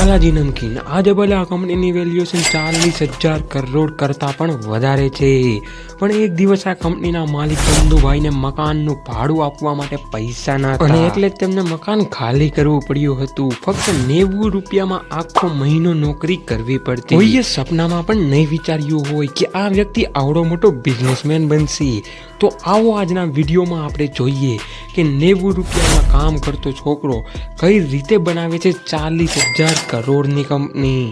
બાલાજી નમકીન આજે ભલે કંપનીની વેલ્યુએશન ચાલીસ હજાર કરોડ કરતાં પણ વધારે છે. પણ એક દિવસ આ કંપનીના માલિક ચંદુભાઈને મકાનનું ભાડું આપવા માટે પૈસા ના અને એટલે જ તેમને મકાન ખાલી કરવું પડ્યું હતું. ફક્ત નેવું રૂપિયામાં આખો મહિનો નોકરી કરવી પડતી. કોઈએ સપનામાં પણ નહીં વિચાર્યું હોય કે આ વ્યક્તિ આવડો મોટો બિઝનેસમેન બનશે. તો આવો આજના વિડીયોમાં આપણે જોઈએ કે નેવું રૂપિયામાં કામ કરતો છોકરો કઈ રીતે બનાવે છે ચાલીસ હજાર કરોડની કંપની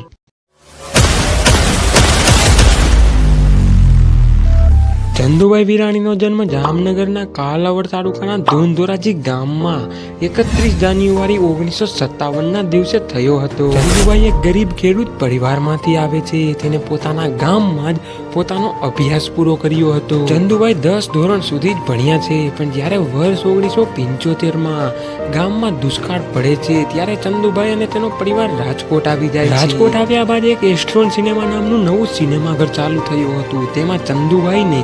ચંદુભાઈ વિરાણીનો જન્મ જામનગરના કાલાવડ તાલુકાના ધોંધોરાજી ગામમાં એકત્રીસ જાન્યુઆરી ઓગણીસો સત્તાવનના દિવસે થયો હતો. ચંદુભાઈ એક ગરીબ ખેડૂત પરિવારમાંથી આવે છે. તેને પોતાના ગામમાં જ પોતાનો અભ્યાસ પૂરો કર્યો હતો. ચંદુભાઈ દસ ધોરણ સુધી જ ભણ્યા છે, પણ જ્યારે વર્ષ ઓગણીસો પંચોતેરમાં ગામમાં દુષ્કાળ પડે છે, ત્યારે ચંદુભાઈ અને તેનો પરિવાર રાજકોટ આવી જાય રાજકોટ આવ્યા બાદ એક એસ્ટ્રોન સિનેમા નામનું નવું સિનેમાઘર ચાલુ થયું હતું. તેમાં ચંદુભાઈને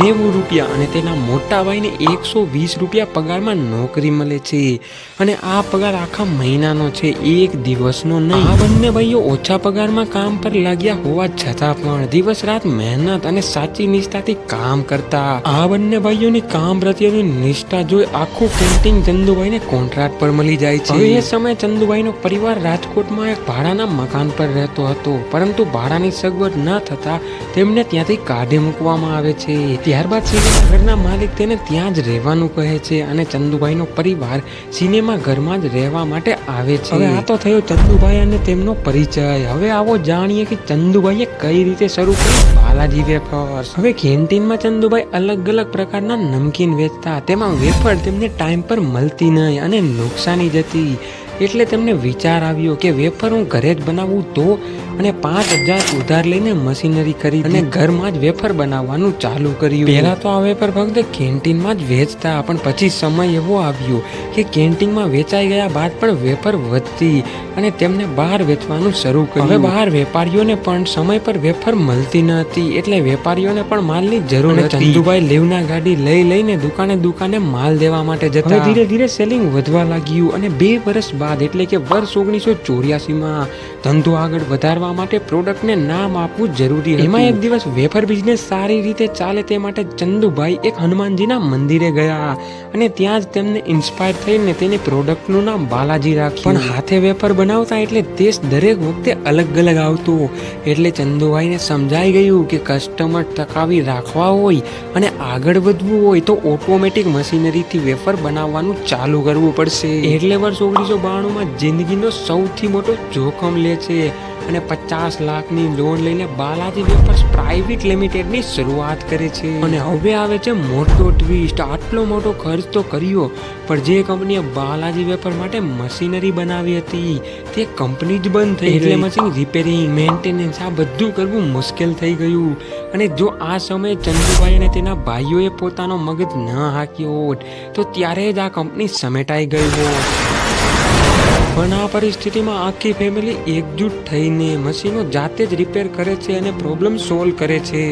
નેવું રૂપિયા અને તેના મોટા ભાઈને એકસો વીસ રૂપિયા પગારમાં નોકરી મળે છે. અને આ પગાર આખા મહિનાનો છે, એક દિવસનો નહીં. આ બંને ભાઈઓ ઓછા પગારમાં કામ પર લાગ્યા હોવા છતાં પણ દિવસ રાત મહેનત અને સાચી નિષ્ઠાથી કામ કરતા. આ બંને ભાઈઓની કામ પ્રત્યેની નિષ્ઠા જોઈ આખું પેન્ટિંગ ચંદુભાઈને કોન્ટ્રાક્ટ પર મળી જાય છે. એ સમયે ચંદુભાઈનો પરિવાર રાજકોટમાં એક ભાડાના મકાન પર રહેતો હતો. પરંતુ ભાડાની સગવડ ન થતા તેમને ત્યાંથી કાઢી મૂકવામાં આવે છે. ત્યારબાદ સિનેમા ઘરના માલિક તેને ત્યાં જ રહેવાનું કહે છે અને ચંદુભાઈનો પરિવાર સિનેમા ઘરમાં જ રહેવા માટે આવે છે. હવે આ તો થયો ચંદુભાઈ અને તેમનો પરિચય. હવે આવો જાણીએ કે ચંદુભાઈએ કઈ રીતે શરૂ કર્યું? બાલાજી વેફર્સ હવે કેન્ટીનમાં ચંદુભાઈ અલગ અલગ પ્રકારના નમકીન વેચતા તેમાં વેફર તેમને ટાઈમ પર મળતી નહીં અને નુકસાની જતી. એટલે તેમને વિચાર આવ્યો કે વેફર હું ઘરે જ બનાવું તો અને પાંચ હજાર ઉધાર લઈને મશીનરી કરી અને ઘરમાં જ વેફર બનાવવાનું ચાલુ કર્યું. પહેલા તો આ વેફર ફક્ત કેન્ટીનમાં જ વેચતા પણ પછી સમય એવો આવ્યો કે કેન્ટીનમાં વેચાઈ ગયા બાદ પણ વેફર વધતી અને તેમને બહાર વેચવાનું શરૂ કર્યું. હવે બહાર વેપારીઓને પણ સમય પર વેફર મળતી ન હતી એટલે વેપારીઓને પણ માલની જરૂર હતી. ચંદુભાઈ લેવના ગાડી લઈ લઈને દુકાને દુકાને માલ દેવા માટે જતા. ધીરે ધીરે સેલિંગ વધવા લાગ્યું અને બે વર્ષ બાદ એટલે કે વર્ષ ઓગણીસો ચોર્યાસીમાં ધંધો આગળ વધારવા માટે પ્રોડક્ટને નામ આપવું જરૂરી એમાં એક દિવસ વેફર બિઝનેસ સારી રીતે ચાલે તે માટે ચંદુભાઈ એક હનુમાનજીના મંદિરે ગયા અને ત્યાં જ તેમને ઇન્સ્પાયર થઈને તેની પ્રોડક્ટનું નામ બાલાજી રાખ્યું. પણ હાથે વેફર બનાવતા એટલે ટેસ્ટ દરેક વખતે અલગ અલગ આવતો. એટલે ચંદુભાઈને સમજાઈ ગયું કે કસ્ટમર ટકાવી રાખવા હોય અને આગળ વધવું હોય તો ઓટોમેટિક મશીનરીથી વેફર બનાવવાનું ચાલુ કરવું પડશે. એટલે વર્ષ ઓગણીસો બાણુંમાં જિંદગીનો સૌથી મોટો જોખમ લે છે અને પચાસ લાખની લોન લઈને બાલાજી વેફર્સ પ્રાઇવેટ લિમિટેડની શરૂઆત કરે છે. અને હવે આવે છે મોટો ટ્વિસ્ટ આટલો મોટો ખર્ચ તો કર્યો પણ જે કંપનીએ બાલાજી વેફર માટે મશીનરી બનાવી હતી તે કંપની જ બંધ થઈ એટલે મશીન રિપેરિંગ મેન્ટેનન્સ આ બધું કરવું મુશ્કેલ થઈ ગયું. અને જો આ સમયે ચંદુભાઈ અને તેના ભાઈઓએ પોતાનો મગજ ન હાક્યો હોત તો ત્યારે જ આ કંપની સમેટાઈ ગઈ હોત. પણ આ પરિસ્થિતિમાં આખી ફેમિલી એકજૂટ થઈને મશીનો જાતે જ રિપેર કરે છે અને પ્રોબ્લેમ સોલ્વ કરે છે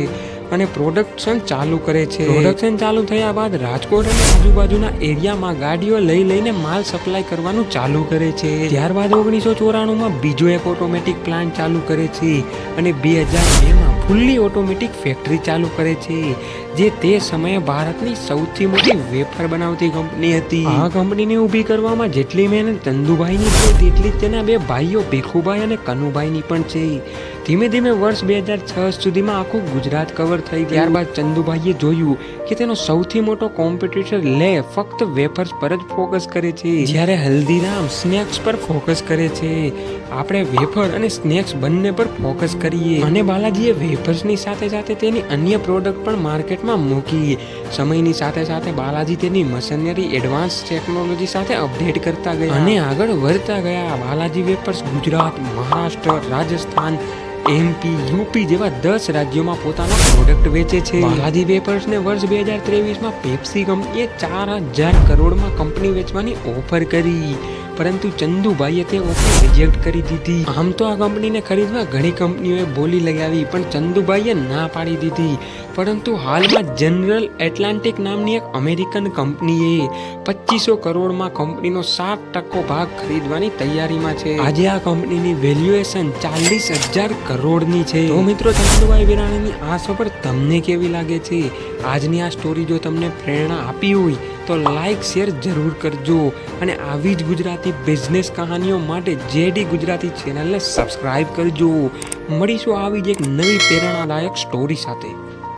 અને પ્રોડક્શન ચાલુ કરે છે. પ્રોડક્શન ચાલુ થયા બાદ રાજકોટ અને આજુબાજુના એરિયામાં ગાડીઓ લઈ લઈને માલ સપ્લાય કરવાનું ચાલુ કરે છે. ત્યારબાદ ઓગણીસો ચોરાણુંમાં બીજો એક ઓટોમેટિક પ્લાન્ટ ચાલુ કરે છે અને બે હજાર બેમાં ફૂલ્લી ઓટોમેટિક ફેક્ટરી ચાલુ કરે છે, જે તે સમયે ભારતની સૌથી મોટી વેફર બનાવતી કંપની હતી. આ કંપનીને ઊભી કરવામાં જેટલી મહેનત ચંદુભાઈની છે, તેટલી જ તેના બે ભાઈઓ ભીખુભાઈ અને કનુભાઈની પણ છે. ધીમે ધીમે વર્ષ બે હજાર છ સુધીમાં આખું ગુજરાત કવર થઈ. ત્યારબાદ ચંદુભાઈએ જોયું કે તેનો સૌથી મોટો કોમ્પિટિટર લે ફક્ત વેફર્સ પર જ ફોકસ કરે છે. જ્યારે હલ્દીરામ સ્નેક્સ પર ફોકસ કરે છે. આપણે વેફર અને સ્નેક્સ બંને પર ફોકસ કરીએ. અને બાલાજીએ વેફર્સની સાથે સાથે તેની અન્ય પ્રોડક્ટ પણ માર્કેટમાં મૂકી. સમયની સાથે સાથે બાલાજી તેની મશીનરી એડવાન્સ ટેકનોલોજી સાથે અપડેટ કરતા ગયા. અને આગળ વધતા ગયા Balaji wafers Gujarat, Maharashtra, Rajasthan MP UP જેવા દસ રાજ્યોમાં પોતાના પ્રોડક્ટ વેચે છે. બાલાજી વેપર્સને વર્ષ બે હજાર ત્રેવીસમાં પેપ્સી કંપનીએ ચાર હજાર કરોડમાં કંપની વેચવાની ઓફર કરી. પરંતુ ચંદુભાઈએ તે ઓફર રિજેક્ટ કરી દીધી. આમ તો આ કંપનીને ખરીદવા ઘણી કંપનીઓએ બોલી લગાવી, પણ ચંદુભાઈએ ના પાડી દીધી. પરંતુ હાલમાં જનરલ એટલાન્ટિક નામની એક અમેરિકન કંપનીએ પચીસો કરોડમાં કંપનીનો સાત ટકો ભાગ ખરીદવાની તૈયારીમાં છે. આજે આ કંપનીની વેલ્યુએશન ચાલીસ હજાર કરોડની છે. તો મિત્રો, ચંદુભાઈ વિરાણીની આ સફર તમને કેવી લાગે છે? આજની આ સ્ટોરી જો તમને પ્રેરણા આપી હોય, તો લાઈક શેર જરૂર કરજો. અને આવી જ ગુજરાતી બિઝનેસ કહાનીઓ માટે જેડી ગુજરાતી ચેનલને સબસ્ક્રાઈબ કરજો. મળીશું આવી જ એક નવી પ્રેરણાદાયક સ્ટોરી સાથે.